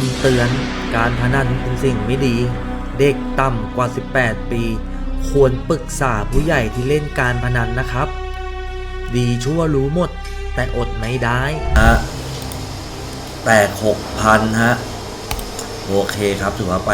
ำเตือน การพนันเป็นสิ่งไม่ดี เด็กต่ำกว่า 18 ปี ควรปรึกษาผู้ใหญ่ที่เล่นการพนันนะครับ ดีชั่วรู้หมด แต่อดไม่ได้ฮะแตกหกพันฮะ โอเคครับถือว่าไป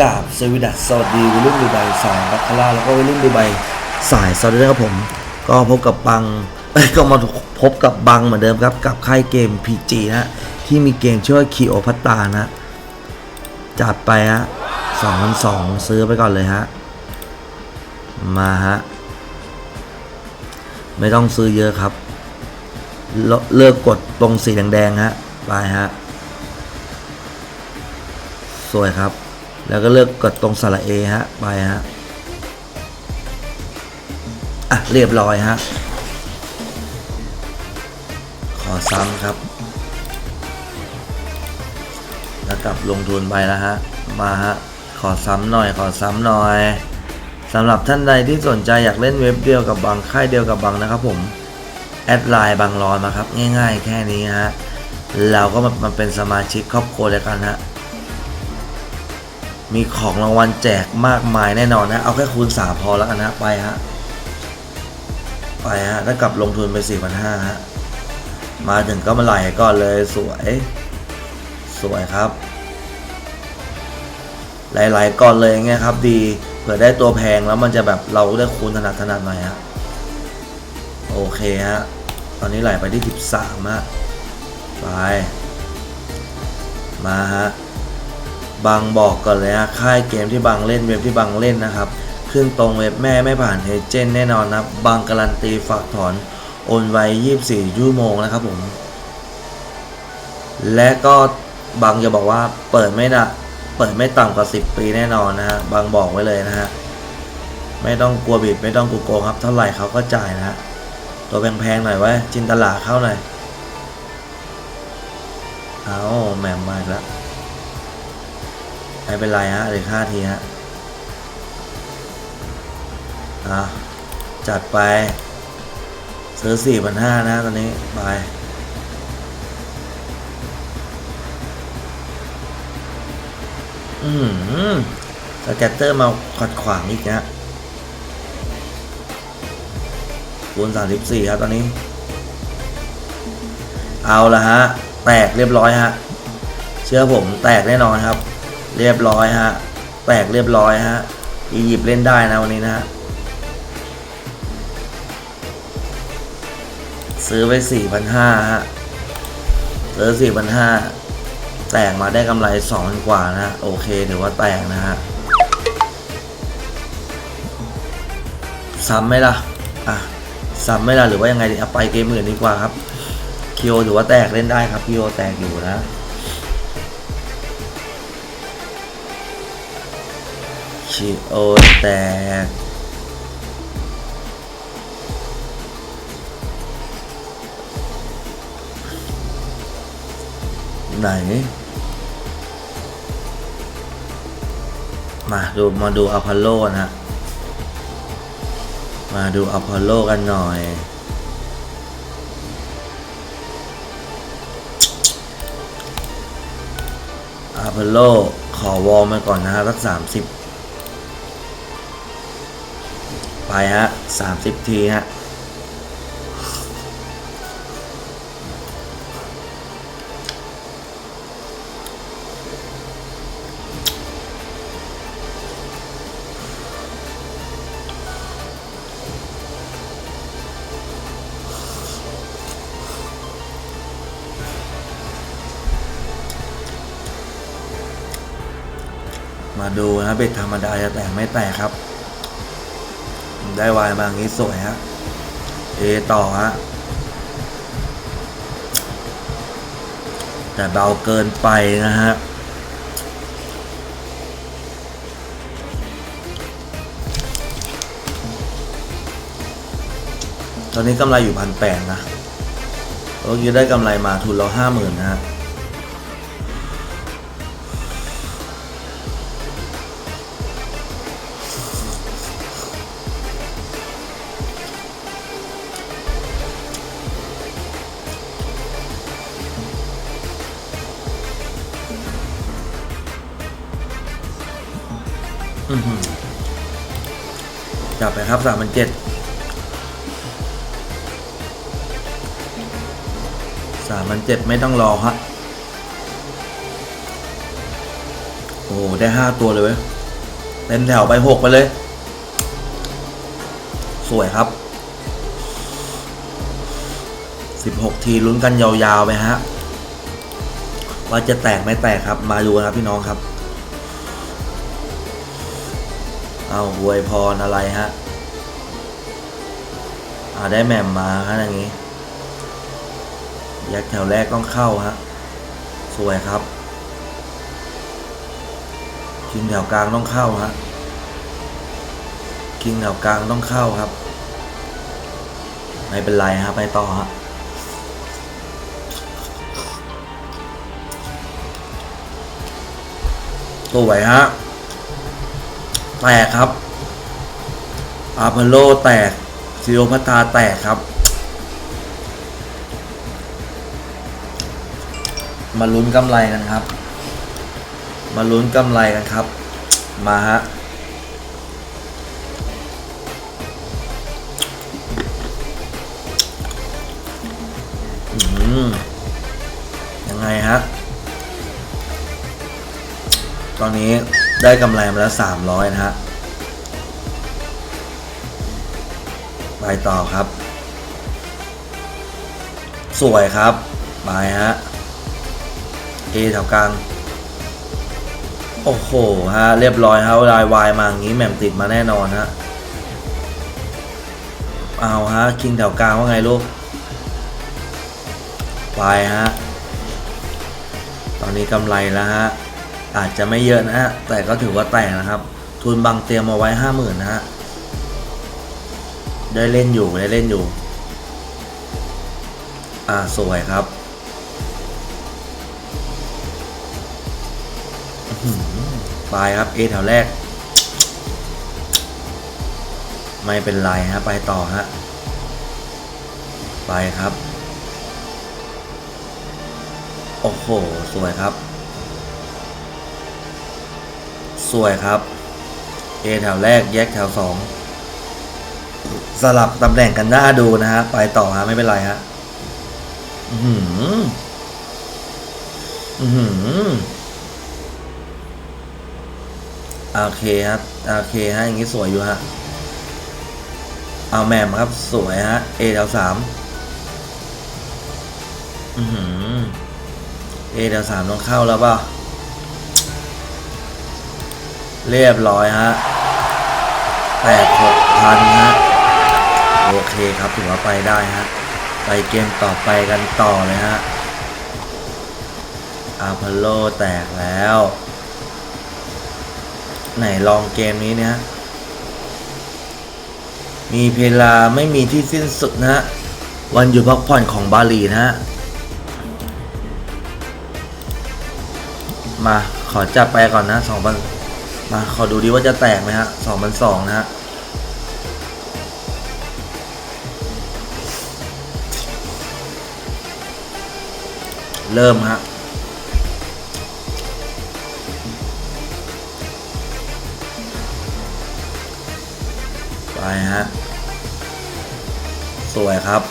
กราบสวิดัสสวัสดีวัยรุ่นดูไบสายบัคคาร่าแล้วก็วัยรุ่นดูไบสายสวัสดีครับผม ก็พบกับบัง ก็มาพบกับบังเหมือนเดิมครับ กับค่ายเกม PG นะฮะที่มีเกมชื่อว่าคีโอพัตตานะจัดไปฮะสองพันสองซื้อไปก่อนเลยฮะ มาฮะ ไม่ต้องซื้อเยอะครับ เลเลือกกดตรงสีแดงๆฮะ ไปฮะ สวยครับ แล้วก็เลือกกดตรงสระเอฮะ ไปฮะ อะ เรียบร้อยฮะ อซ้ำครับ แล้วกลับลงทุนไปแล้วฮะ มาฮะ ขอซ้ำหน่อย ขอซ้ำหน่อยสำหรับท่านใดที่สนใจอยากเล่นเว็บเดียวกับบางค่ายเดียวกับบางนะครับผม แอดไลน์บางรอนมาครับ ง่ายๆ แค่นี้ฮะ เราก็มามาเป็นสมาชิกครอบครัวเดียวกันฮะมีของรางวัลแจกมากมายแน่นอนนะ เอาแค่คูณสามพอแล้วกันนะ ไปฮะ ไปฮะ แล้วกลับลงทุนไปสี่พันห้าฮะ มาถึงก็มาไหลก่อนเลยสวย สวยครับไหลๆก่อนเลยไงครับ ดีเผื่อได้ตัวแพงแล้วมันจะแบบเราได้คูณถนัดถนัดหน่อยฮะโอเคฮะตอนนี้ไหลไปที่สิบสามฮะไปมาฮะบางบอกก่อนเลยฮะค่ายเกมที่บางเล่นเว็บที่บางเล่นนะครับ ขึ้นตรงเว็บแม่ไม่ผ่านเอเจนต์แน่นอนนะครับบางการันตีฝากถอน โอนไว้ 24 ชั่วโมงนะครับผม และก็บางจะบอกว่าเปิดไม่นะเปิดไม่ต่ำกว่า 10 ปีแน่นอนนะฮะบางบอกไว้เลยนะฮะ ไม่ต้องกลัวบิดไม่ต้องกลัวโกงครับ เท่าไหร่เขาก็จ่ายนะฮะ ตัวแพงๆหน่อยไว้ จินตลาเข้าหน่อย เอาแหม่มมาอีกแล้วไม่เป็นไรฮะเหลือห้าทีฮะอะจัดไป ซื้อสี่พันห้านะตอนนี้ไปอืมสแกตเตอร์มาขัดขวางอีกนะคูณสามสิบสี่ครับตอนนี้ เอาละฮะ แตกเรียบร้อยฮะ เชื่อผมแตกแน่นอนครับ เรียบร้อยฮะ แตกเรียบร้อยฮะ อียิปต์เล่นได้นะวันนี้นะฮะ ซื้อไปสี่พันห้าฮะซื้อสี่พันห้าแตกมาได้กำไรสองกว่านะโอเคถือว่าแตกนะฮะซ้ำไหมล่ะ อะซ้ำไหมล่ะหรือว่ายังไงดีเอาไปเกมอื่นดีกว่าครับคิโอถือว่าแตกเล่นได้ครับคิโอแตกอยู่นะชิโอแตก ไหน มาดูมาดูอพอลโลนะมาดูอพอลโลกันหน่อย อพอลโลขอวอลมาก่อนนะฮะสักสามสิบไปฮะสามสิบทีฮะ ดูนะเบ็ดธรรมดาจะแตกไม่แตกครับ ได้วายมาอย่างนี้สวยฮะเอต่อฮะแต่เบาเกินไปนะฮะตอนนี้กำไรอยู่พันแปดนะเมื่อกี้ได้กำไรมาทุนเราห้าหมื่นนะฮะ จับไปครับสามพันเจ็ดสามพันเจ็ดไม่ต้องรอฮะโอ้ได้ห้าตัวเลยเว้ยเต็มแถวไปหกไปเลย สวยครับสิบหกทีลุ้นกันยาวๆไปฮะว่าจะแตกไม่แตกครับมาดูนะครับพี่น้องครับ เอาอวยพรอะไรฮะอาได้แหม่มมาฮะอย่างนี้ ยักษ์แถวแรกต้องเข้าฮะ สวยครับ คิงแถวกลางต้องเข้าฮะ คิงแถวกลางต้องเข้าครับ ไม่เป็นไรฮะไปต่อฮะสวยฮะ แตกครับอาพอลโลแตกซิโอพัตาแตกครับ มาลุ้นกำไรกันครับ มาลุ้นกำไรกันครับ มาฮะยังไงฮะ ตอนนี้ ได้กำไรมาแล้วสามร้อยนะฮะ ไปต่อครับ สวยครับ ไปฮะ A แถวกลาง โอ้โหฮะ เรียบร้อยฮะลายวายมาอย่างนี้แหม่มติดมาแน่นอนฮะ เอาฮะ คิงแถวกลางว่าไงลูก ไปฮะ ตอนนี้กำไรแล้วฮะ อาจจะไม่เยอะนะฮะ แต่ก็ถือว่าแตกนะครับ ทุนบางเตรียมมาไว้ห้าหมื่นนะฮะ ได้เล่นอยู่ได้เล่นอยู่ อ่าสวยครับอื้อหือไปครับ A แถวแรก ไม่เป็นไรฮะ ไปต่อฮะ ไปครับ โอ้โห สวยครับ สวยครับ A แถวแรกแยกแถวสองสลับตำแหน่งกันหน้าดูนะฮะ ไปต่อฮะ ไม่เป็นไรฮะ อือหืออือหือโอเคครับโอเคฮะ อย่างนี้สวยอยู่ฮะ เอาแมมครับ สวยฮะ A แถวสามอือหือแถวสามต้องเข้าแล้วเปล่า เรียบร้อยฮะแปดหกพันฮะ โอเคครับถือว่าไปได้ฮะ ไปเกมต่อไปกันต่อเลยฮะ อาพอลโลแตกแล้ว ไหนลองเกมนี้เนี่ย มีเพลาไม่มีที่สิ้นสุดนะฮะ วันหยุดพักผ่อนของบาหลีนะฮะ มาขอจับไปก่อนนะสองพัน มาขอดูดีว่าจะแตกไหมฮะสองพันสองนะฮะเริ่มฮะไปฮะ สวยครับ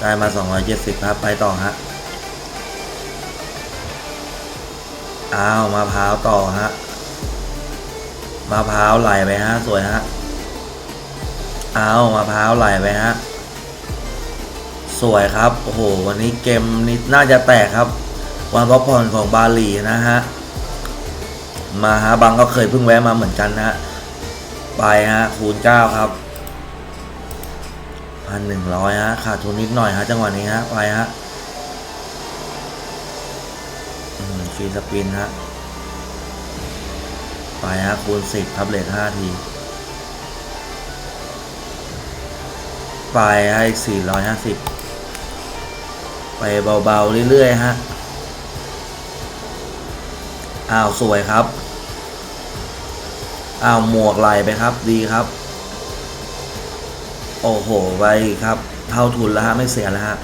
ได้มา 270 ครับ ไปต่อฮะ อ้าวมะพร้าวต่อฮะมะพร้าวไหลไปฮะสวยฮะเอาวมะพร้าวไหลไปฮะสวยครับโอ้โหวันนี้เกมนี้น่าจะแตกครับวันพักผ่อนของบาหลีนะฮะมาฮะบังก็เคยเพิ่งแวะมาเหมือนกันนะฮะไปฮะคูณเก้าครับพันหนึ่งร้อยฮะขาดทุนนิดหน่อยฮะจังหวะนี้ฮะไปฮะ รีสปินฮะ ไปฮะคูณสิบครับเลทห้าที ไปให้สี่ร้อยห้าสิบไปเบาๆเรื่อยๆฮะ อ้าว สวยครับ อ้าว หมวกไหลไปครับดีครับ โอ้โห ไปครับ เท่าทุนแล้วฮะ ไม่เสียแล้วฮะ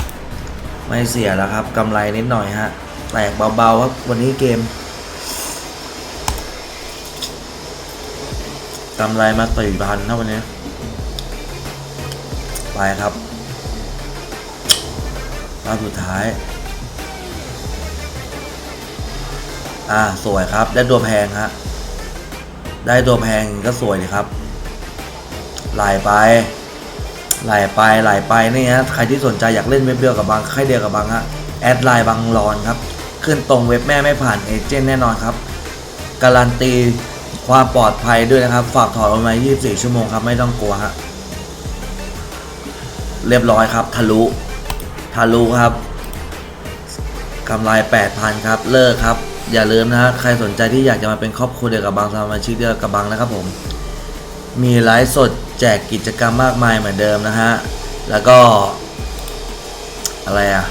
ไม่เสียแล้วครับกำไรนิดหน่อยฮะ แตกเบาๆครับวันนี้เกมกำไรมาสี่พันนะวันนี้ ไปครับรอบสุดท้าย อ่า สวยครับ ได้ตัวแพงฮะ ได้ตัวแพงก็สวยเลยครับไหลไปไหลไปไหลไปนี่ฮะใครที่สนใจอยากเล่นเว็บเดียวกับบางค่ายเดียวกับบางฮะแอดไลน์บางรอนครับ ขึ้นตรงเว็บแม่ไม่ผ่านเอเจนต์แน่นอนครับ การันตีความปลอดภัยด้วยนะครับ ฝากถอดออกมา 24 ชั่วโมงครับ ไม่ต้องกลัวฮะ เรียบร้อยครับ ทะลุ ทะลุครับกำไร 8,000 ครับ เลิกครับ อย่าลืมนะฮะ ใครสนใจที่อยากจะมาเป็นครอบครัวเดียวกับบางสมาชิกเดียวกับบางนะครับผม มีไลฟ์สดแจกกิจกรรมมากมายเหมือนเดิมนะฮะ แล้วก็ อะไรอะ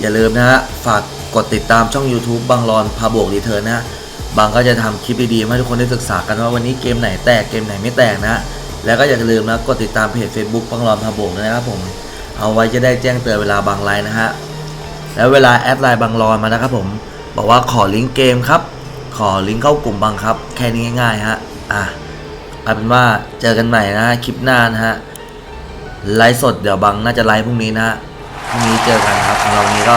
อย่าลืมนะฮะ ฝาก กดติดตามช่อง YouTube บางรอนพาบวกรีเทิร์นนะบางก็จะทำคลิปดีๆให้ทุกคนได้ศึกษากันว่าวันนี้เกมไหนแตกเกมไหนไม่แตกนะฮะแล้วก็อย่าลืมนะกดติดตามเพจ Facebook บางรอนพาบวกนะครับผมเอาไว้จะได้แจ้งเตือนเวลาบางไลน์นะฮะแล้วเวลาแอดไลน์บางรอนมานะครับผมบอกว่าขอลิงก์เกมครับ ขอลิงก์เข้ากลุ่มบางครับ แค่นี้ง่ายๆฮะอะเอาเป็นว่าเจอกันใหม่นะคลิปหน้านะฮะไลฟ์สดเดี๋ยวบางน่าจะไลฟ์พรุ่งนี้นะฮะพรุ่งนี้เจอกันครับสำหรับวันนี้ก็